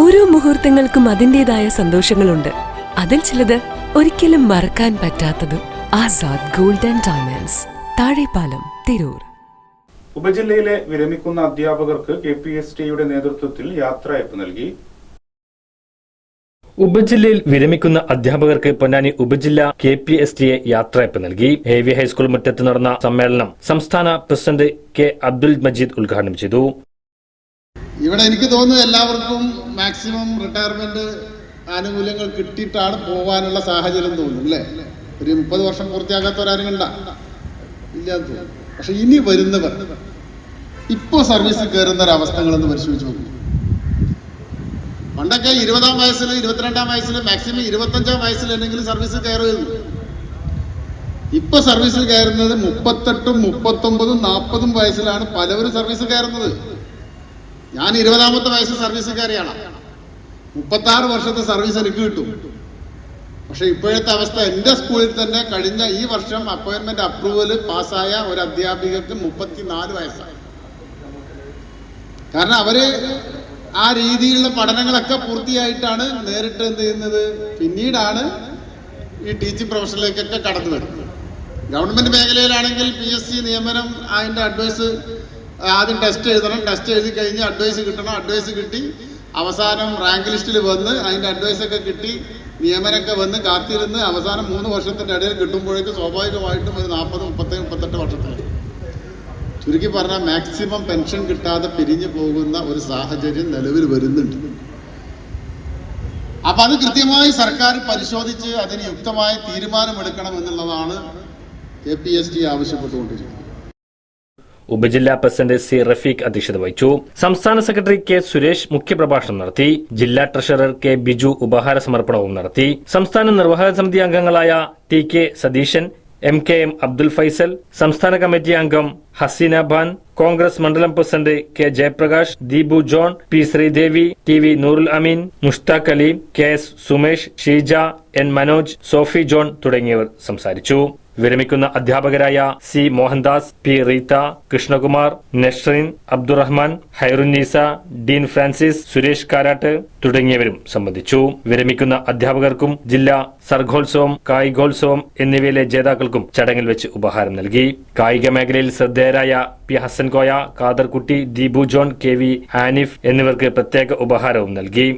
മുഹൂർത്തങ്ങൾക്കും അതിന്റേതായ സന്തോഷങ്ങളുണ്ട്. അതിൽ ചിലത് ഒരിക്കലും മറക്കാൻ പറ്റാത്തതും ആസാദ് ഗോൾഡൻ ഡയമണ്ട്സ് താഴെപ്പാലം തിരൂർ. ഉപജില്ലയിലെ വിരമിക്കുന്ന അധ്യാപകർക്ക് കെ പി എസ് ടിയുടെ നേതൃത്വത്തിൽ യാത്രയപ്പ് നൽകി. ഉപജില്ലയിൽ വിരമിക്കുന്ന അധ്യാപകർക്ക് പൊന്നാനി ഉപജില്ല K P S T A യാത്രയപ്പ് നൽകി. എ വി ഹൈസ്കൂൾ മുറ്റത്ത് നടന്ന സമ്മേളനം സംസ്ഥാന പ്രസിഡന്റ് കെ അബ്ദുൽ മജീദ് ഉദ്ഘാടനം ചെയ്തു. ഇവിടെ എനിക്ക് തോന്നുന്നു എല്ലാവർക്കും മാക്സിമം റിട്ടയർമെന്റ് ആനുകൂല്യങ്ങൾ കിട്ടിയിട്ടാണ് പോകാനുള്ള സാഹചര്യം തോന്നുന്നു അല്ലേ? ഒരു മുപ്പത് വർഷം പൂർത്തിയാക്കാത്തവരാരും കണ്ട? ഇല്ല എന്ന് തോന്നുന്നു. പക്ഷെ ഇനി വരുന്നവർ ഇപ്പോ സർവീസിൽ കയറുന്ന ഒരു അവസ്ഥകളെന്ന് പരിശോധിച്ച് നോക്കും. പണ്ടൊക്കെ ഇരുപതാം വയസ്സിൽ ഇരുപത്തിരണ്ടാം വയസ്സിൽ മാക്സിമം ഇരുപത്തഞ്ചാം വയസ്സിൽ എന്തെങ്കിലും സർവീസിൽ കയറുമായിരുന്നു. ഇപ്പൊ സർവീസിൽ കയറുന്നത് മുപ്പത്തെട്ടും മുപ്പത്തൊമ്പതും നാൽപ്പതും വയസ്സിലാണ് പലവരും സർവീസിൽ കയറുന്നത്. ഞാൻ ഇരുപതാമത്തെ വയസ്സിൽ സർവീസിൽ കയറിയാണ്. മുപ്പത്തി ആറ് വർഷത്തെ സർവീസ് എനിക്ക് കിട്ടും. പക്ഷെ ഇപ്പോഴത്തെ അവസ്ഥ എന്റെ സ്കൂളിൽ തന്നെ കഴിഞ്ഞ ഈ വർഷം അപ്പോയിന്റ്മെന്റ് അപ്രൂവൽ പാസ്സായ ഒരു അധ്യാപികക്ക് മുപ്പത്തിനാല് വയസ്സായി. കാരണം അവർ ആ രീതിയിലുള്ള പഠനങ്ങളൊക്കെ പൂർത്തിയായിട്ടാണ് നേരിട്ട് എന്ത് ചെയ്യുന്നത്? പിന്നീടാണ് ഈ ടീച്ചിങ് പ്രൊഫഷനിലേക്കൊക്കെ കടന്നു വരുന്നത്. ഗവൺമെന്റ് മേഖലയിലാണെങ്കിൽ പി എസ് സി നിയമനം അതിന്റെ അഡ്വൈസ് ആദ്യം ടെസ്റ്റ് എഴുതണം. ടെസ്റ്റ് എഴുതി കഴിഞ്ഞ് അഡ്വൈസ് കിട്ടണം. അഡ്വൈസ് കിട്ടി. അവസാനം റാങ്ക് ലിസ്റ്റിൽ വന്ന് അതിന്റെ അഡ്വൈസ് ഒക്കെ കിട്ടി നിയമനമൊക്കെ വന്ന് കാത്തിരുന്ന് അവസാനം മൂന്ന് വർഷത്തിന്റെ ഇടയിൽ കിട്ടുമ്പോഴേക്കും സ്വാഭാവികമായിട്ടും ഒരു നാൽപ്പത് മുപ്പത്തേഴ് മുപ്പത്തെട്ട് വർഷത്തിൽ ചുരുക്കി പറഞ്ഞാൽ മാക്സിമം പെൻഷൻ കിട്ടാതെ പിരിഞ്ഞു പോകുന്ന ഒരു സാഹചര്യം നിലവിൽ വരുന്നുണ്ട്. അപ്പം അത് കൃത്യമായി സർക്കാർ പരിശോധിച്ച് അതിന് യുക്തമായ തീരുമാനമെടുക്കണം എന്നുള്ളതാണ് കെ പി എസ് ടി ആവശ്യപ്പെട്ടുകൊണ്ടിരിക്കുന്നത്. ഉപജില്ലാ പ്രസിഡന്റ് സി റഫീഖ് അധ്യക്ഷത വഹിച്ചു. സംസ്ഥാന സെക്രട്ടറി കെ സുരേഷ് മുഖ്യപ്രഭാഷണം നടത്തി. ജില്ലാ ട്രഷറർ കെ ബിജു ഉപഹാര സമർപ്പണവും നടത്തി. സംസ്ഥാന നിർവാഹക സമിതി അംഗങ്ങളായ T K Satheesan M K M Abdul Faisal സംസ്ഥാന കമ്മിറ്റി അംഗം ഹസീന ഖാൻ കോൺഗ്രസ് മണ്ഡലം president K Jayaprakash Deepu John P Sreedevi T V Noorul Ameen Mushtaq Ali K S Sumesh Sheeja N Manoj Sophie John തുടങ്ങിയവർ സംസാരിച്ചു. വിരമിക്കുന്ന അധ്യാപകരായ C Mohandas P Reetha Krishnakumar Nasreen Abdurahman Hairunnisa Dean Francis Suresh Karat തുടങ്ങിയവരും സംബന്ധിച്ചു. വിരമിക്കുന്ന അധ്യാപകർക്കും ജില്ലാ സർഗോത്സവം കായികോത്സവം എന്നിവയിലെ ജേതാക്കൾക്കും ചടങ്ങിൽ വെച്ച് ഉപഹാരം നൽകി. കായിക മേഖലയിൽ ശ്രദ്ധേയരായ P Hassankoya Kadarkutty Deepu John K V Anif എന്നിവർക്ക് പ്രത്യേക ഉപഹാരവും നൽകി.